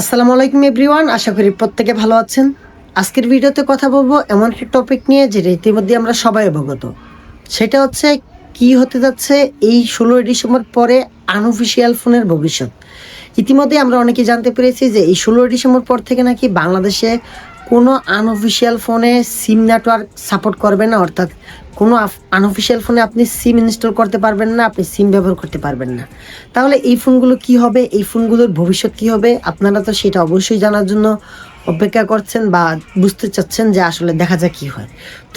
আসসালামু আলাইকুম এভরিওয়ান, আশা করি প্রত্যেকে ভালো আছেন। আজকের ভিডিওতে কথা বলব এমন একটা টপিক নিয়ে যেটা ইতিমধ্যে আমরা সবাই অবগত। সেটা হচ্ছে কি হতে যাচ্ছে এই ষোলোই ডিসেম্বর পরে আনঅফিসিয়াল ফোনের ভবিষ্যৎ। ইতিমধ্যে আমরা অনেকে জানতে পেরেছি যে এই ষোলোই ডিসেম্বর পর থেকে নাকি বাংলাদেশে কোনো আনঅফিসিয়াল ফোনে সিম নেটওয়ার্ক সাপোর্ট করবে না, অর্থাৎ কোনো আনঅফিসিয়াল ফোনে আপনি সিম ইনস্টল করতে পারবেন না, আপনি সিম ব্যবহার করতে পারবেন না। তাহলে এই ফোনগুলো কি হবে? এই ফোনগুলোর ভবিষ্যৎ কি হবে? আপনারা তো সেটা অবশ্যই জানার জন্য অপেক্ষা করছেন বা বুঝতে চাচ্ছেন যে আসলে দেখা যাক কি হয়।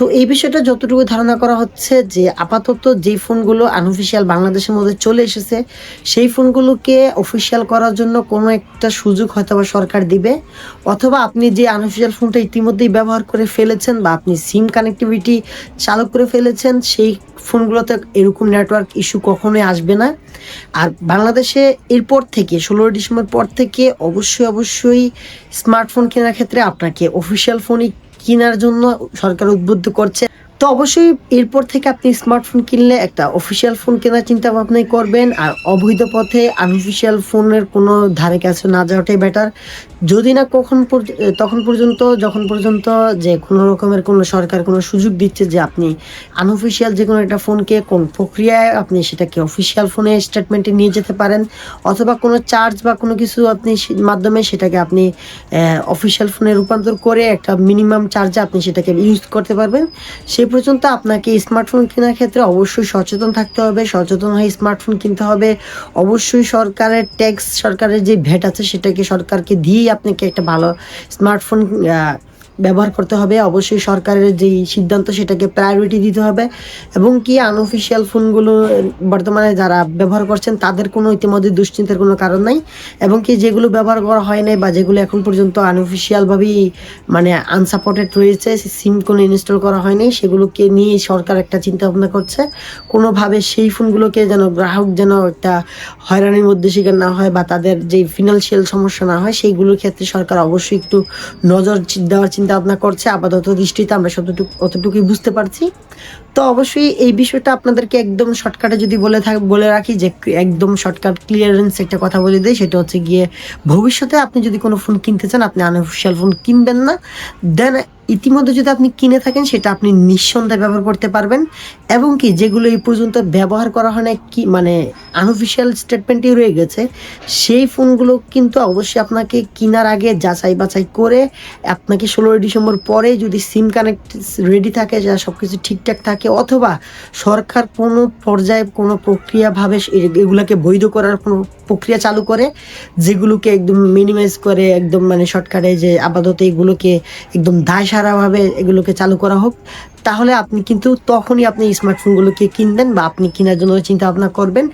তো এই বিষয়টা যতটুকু ধারণা করা হচ্ছে যে আপাতত যেই ফোনগুলো আনঅফিসিয়াল বাংলাদেশের মধ্যে চলে এসেছে, সেই ফোনগুলোকে অফিসিয়াল করার জন্য কোনো একটা সুযোগ হয়তো বা সরকার দিবে। অথবা আপনি যে আনঅফিসিয়াল ফোনটা ইতিমধ্যেই ব্যবহার করে ফেলেছেন বা আপনি সিম কানেক্টিভিটি চালু করে ফেলেছেন, সেই ফোনগুলোতে এরকম নেটওয়ার্ক ইস্যু কখনোই আসবে না। আর বাংলাদেশে এরপর থেকে ষোলোই ডিসেম্বর পর থেকে অবশ্যই অবশ্যই স্মার্টফোন কেনার ক্ষেত্রে আপনাকে অফিসিয়াল ফোনই কেনার জন্য সরকার উদ্বুদ্ধ করছে। তো অবশ্যই এরপর থেকে আপনি স্মার্টফোন কিনলে একটা অফিসিয়াল ফোন কেনার চিন্তা ভাবনাই করবেন। আর অবৈধ পথে আনঅফিসিয়াল ফোনের কোনো ধারে কাছে না যাওয়াটাই বেটার যদি না কখন তখন পর্যন্ত, যখন পর্যন্ত যে কোনো রকমের কোনো সরকার কোনো সুযোগ দিচ্ছে যে আপনি আনঅফিসিয়াল যে কোনো একটা ফোনকে কোন প্রক্রিয়ায় আপনি সেটাকে অফিসিয়াল ফোনে স্টেটমেন্টে নিয়ে যেতে পারেন, অথবা কোনো চার্জ বা কোনো কিছু আপনি সে- মাধ্যমে সেটাকে আপনি অফিসিয়াল ফোনে রূপান্তর করে একটা মিনিমাম চার্জে আপনি সেটাকে ইউজ করতে পারবেন। সেই পর্যন্ত আপনাকে স্মার্টফোন কেনার ক্ষেত্রে অবশ্যই সচেতন থাকতে হবে। সচেতন হয়ে স্মার্টফোন কিনতে হবে। অবশ্যই সরকারের ট্যাক্স, সরকারের যে ভ্যাট আছে, সেটাকে সরকারকে দিয়েই আপনাকে একটা ভালো স্মার্টফোন ব্যবহার করতে হবে। অবশ্যই সরকারের যেই সিদ্ধান্ত সেটাকে প্রায়োরিটি দিতে হবে। এবং কি আনঅফিসিয়াল ফোনগুলো বর্তমানে যারা ব্যবহার করছেন, তাদের কোনো ইতিমধ্যে দুশ্চিন্তার কোনো কারণ নাই। এবং কি যেগুলো ব্যবহার করা হয় নাই বা যেগুলো এখন পর্যন্ত আনঅফিসিয়ালভাবেই মানে আনসাপোর্টেড রয়েছে সিম কোনো ইনস্টল করা হয়নি সেগুলোকে নিয়ে সরকার একটা চিন্তা ভাবনা করছে। কোনোভাবে সেই ফোনগুলোকে যেন গ্রাহক যেন একটা হয়রানির মধ্যে শিকার না হয় বা তাদের যে ফিনান্সিয়াল সমস্যা না হয়, সেইগুলোর ক্ষেত্রে সরকার অবশ্যই একটু নজর দেওয়ার চিন্তা ভাবনা করছে, আপাতত দৃষ্টিতে আমরা সতটুকু অতটুকুই বুঝতে পারছি। তো অবশ্যই এই বিষয়টা আপনাদেরকে একদম শর্টকাটে যদি বলে থাক বলে রাখি যে, একদম শর্টকাট ক্লিয়ারেন্স একটা কথা বলে দিই, সেটা হচ্ছে গিয়ে ভবিষ্যতে আপনি যদি কোনো ফোন কিনতে চান, আপনি আনঅফিসিয়াল ফোন কিনবেন না। দেন ইতিমধ্যে যদি আপনি কিনে থাকেন, সেটা আপনি নিঃসন্দেহে ব্যবহার করতে পারবেন। এবং কি, যেগুলো এই পর্যন্ত ব্যবহার করা হয় না কি মানে আনঅফিসিয়াল স্টেটমেন্টই রয়ে গেছে, সেই ফোনগুলো কিন্তু অবশ্যই আপনাকে কেনার আগে যাচাই বাছাই করে, আপনাকে ষোলোই ডিসেম্বর পরে যদি সিম কানেক্ট রেডি থাকে, যা সব কিছু ঠিকঠাক থাকে, অথবা সরকার কোনো পর্যায়ে কোনো প্রক্রিয়াভাবে এগুলাকে বৈধ করার কোনো প্রক্রিয়া চালু করে, যেগুলোকে একদম মিনিমাইজ করে, একদম মানে শর্টকাটে যে আপাতত এগুলোকে একদম দায় সারাভাবে এগুলোকে চালু করা হোক, তাহলে আপনি কিন্তু তখনই আপনি স্মার্টফোনগুলোকে কিনবেন বা আপনি কেনার জন্য চিন্তা ভাবনা করবেন।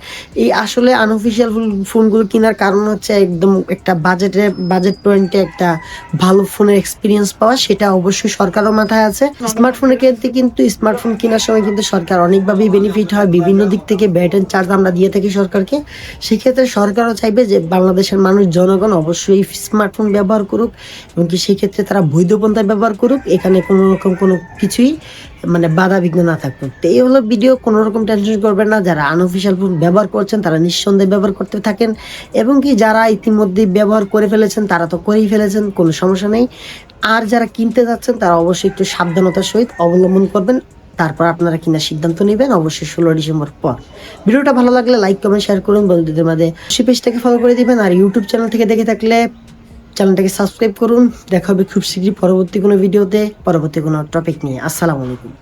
এই আসলে আনঅফিসিয়াল ফোনগুলো কেনার কারণ হচ্ছে একদম একটা বাজেটে বাজেট পয়েন্টে একটা ভালো ফোনের এক্সপিরিয়েন্স পাওয়া, সেটা অবশ্যই সরকারও মাথায় আছে। স্মার্টফোনের ক্ষেত্রে কিন্তু স্মার্টফোন কেনার সময় কিন্তু সরকার অনেকভাবেই বেনিফিট হয়, বিভিন্ন দিক থেকে ব্যাট অ্যান্ড চার্জ আমরা দিয়ে থাকি সরকারকে। সেক্ষেত্রে সরকারও চাইবে যে বাংলাদেশের মানুষ, জনগণ অবশ্যই স্মার্টফোন ব্যবহার করুক এবং কি সেক্ষেত্রে তারা বৈধ পন্থায় ব্যবহার করুক। এখানে কোনো রকম কোনো কিছুই মানে বাধা বিঘ্ন না থাকবে। তো এই হলো ভিডিও কোনো রকম টেনশন করবেন না। যারা আনঅফিসিয়াল ফোন ব্যবহার করছেন, তারা নিঃসন্দেহে ব্যবহার করতে থাকেন। এবং কি, যারা ইতিমধ্যে ব্যবহার করে ফেলেছেন, তারা তো করেই ফেলেছেন, কোনো সমস্যা নেই। আর যারা কিনতে যাচ্ছেন, তারা অবশ্যই একটু সাবধানতার সহিত অবলম্বন করবেন। তারপর আপনারা কিনা সিদ্ধান্ত নেবেন অবশ্যই ষোলো ডিসেম্বর পর। ভিডিওটা ভালো লাগলে লাইক কমেন্ট শেয়ার করুন। বন্ধুদের মাঝে সেই পেজটাকে ফলো করে দিবেন। আর ইউটিউব চ্যানেল থেকে দেখে থাকলে চ্যানেলটাকে সাবস্ক্রাইব করুন। দেখা হবে খুব শীঘ্রই পরবর্তী কোনো ভিডিওতে, পরবর্তী কোনো টপিক নিয়ে। আসসালামু আলাইকুম।